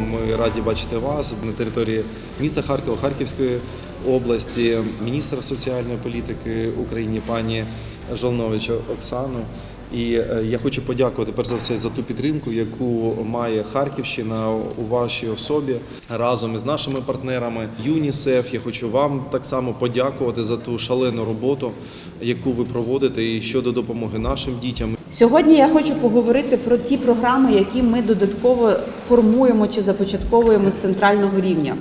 Ми раді бачити вас на території міста Харкова, Харківської області, міністра соціальної політики України пані Жолновича Оксану. І е, я хочу подякувати перш за все за ту підтримку, яку має Харківщина у вашій особі разом із нашими партнерами ЮНІСЕФ. Я хочу вам так само подякувати за ту шалену роботу, яку ви проводите і щодо допомоги нашим дітям. Сьогодні я хочу поговорити про ті програми, які ми додатково формуємо чи започатковуємо з центрального рівня.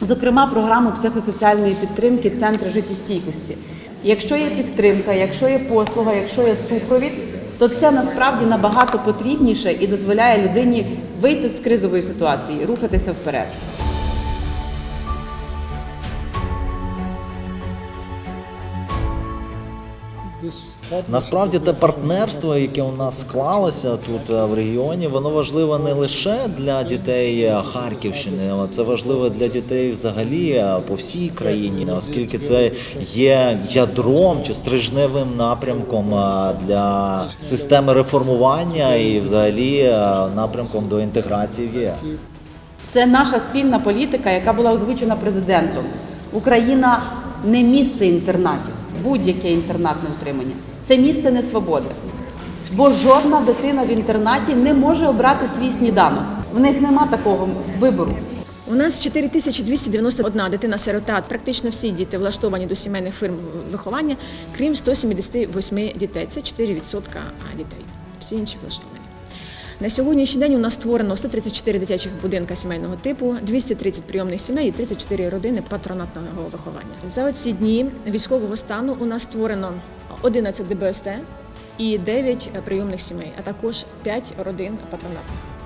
Зокрема, програму психосоціальної підтримки Центри життєстійкості. Якщо є підтримка, якщо є послуга, якщо є супровід, то це насправді набагато потрібніше і дозволяє людині вийти з кризової ситуації, рухатися вперед. Насправді те партнерство, яке у нас склалося тут е, в регіоні, воно важливе не лише для дітей е, Харківщини, але це важливо для дітей взагалі е, по всій країні, оскільки це є ядром чи стрижневим напрямком для системи реформування і взагалі напрямком до інтеграції в ЄС. Це наша спільна політика, яка була озвучена президентом. Україна не місце інтернатів, будь-яке інтернатне утримання. Це місце несвободи. Бо жодна дитина в інтернаті не може обрати свій сніданок. В них нема такого вибору. У нас 4291 дитина-сирота. Практично всі діти влаштовані до сімейних фирм виховання, крім 178 дітей. Це 4% дітей. Всі інші влаштовані. На сьогоднішній день у нас створено 134 дитячих будинка сімейного типу, 230 прийомних сімей і 34 родини патронатного виховання. За ці дні військового стану у нас створено 11 ДБСТ і 9 прийомних сімей, а також 5 родин патронатних.